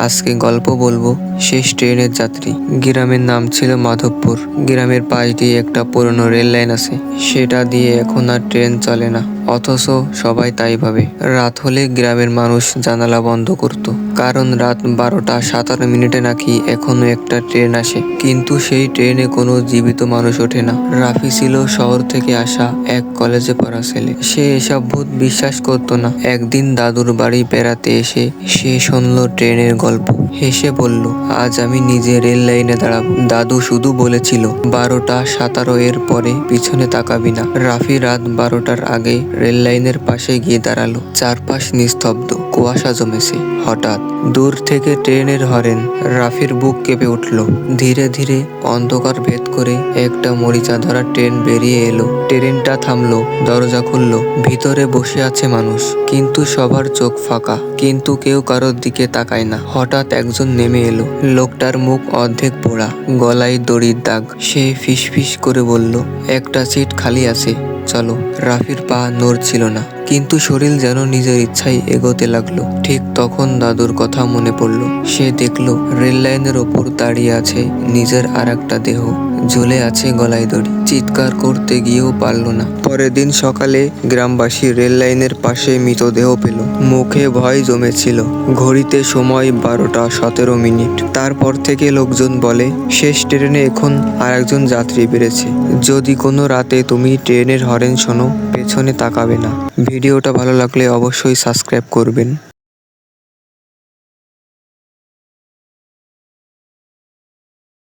আজকে গল্প বলব শেষ ট্রেনের যাত্রী। গ্রামের নাম ছিল মাধবপুর। গ্রামের পাশ দিয়ে একটা পুরনো রেল লাইন আছে। সেটা দিয়ে এখন আর ট্রেন চলে না। অথচ সবাই তাই ভাবে। রাত হলে গ্রামের মানুষ জানালা বন্ধ করত। কারণ রাত বারোটা সাতান্ন মিনিটে নাকি এখনও একটা ট্রেন আসে। কিন্তু সেই ট্রেনে কোনো জীবিত মানুষ ওঠে না। রাফি ছিল শহর থেকে আসা এক কলেজে পড়া ছেলে। সে এসব ভূত বিশ্বাস করতো না। একদিন দাদুর বাড়ি বেড়াতে এসে সে শুনলো ট্রেনের গল্প। হেসে বলল, আজ আমি নিজে রেল লাইনে দাঁড়াবো। দাদু শুধু বলেছিল, বারোটা সাতারো এর পরে পিছনে তাকাবি না। রাফি রাত বারোটার আগে রেল লাইনের পাশে গিয়ে দাঁড়াল। চারপাশ নিস্তব্ধ। কুয়াশা জমেছে। হঠাৎ দূর থেকে ট্রেনের হরেন। রাফির বুক কেঁপে উঠল। ধীরে ধীরে অন্ধকার ভেদ করে একটা মরিচা ধরা ট্রেন বেরিয়ে এলো। ট্রেনটা থামলো, দরজা খুললো, ভিতরে বসে আছে মানুষ। কিন্তু সবার চোখ ফাঁকা। কিন্তু কেউ কারোর দিকে তাকায় না। হঠাৎ একজন নেমে এলো। লোকটার মুখ অর্ধেক পোড়া, গলায় দড়ির দাগ। সে ফিসফিস করে বলল, একটা সিট খালি আছে। চলো। রাফির পা নড়ছিল না, কিন্তু শরীর যেন নিজের ইচ্ছায় এগোতে লাগল। ঠিক তখন দাদুর কথা মনে পড়ল। সে দেখল রেল লাইনের ওপর দাঁড়িয়ে আছে নিজের আর একটা দেহ। ঝুলে আছে গলায় দড়ি। চিৎকার করতে গিয়েও পারল না। পরের দিন সকালে গ্রামবাসী রেল লাইনের পাশে মৃতদেহ পেল। মুখে ভয় জমেছিল। ঘড়িতে সময় বারোটা সতেরো মিনিট। তারপর থেকে লোকজন বলে, শেষ ট্রেনে এখন আর একজন যাত্রী বেড়েছে। যদি কোনো রাতে তুমি ট্রেনের হরেন শোনো, পেছনে তাকাবে না। ভিডিওটা ভালো লাগলে অবশ্যই সাবস্ক্রাইব করবেন।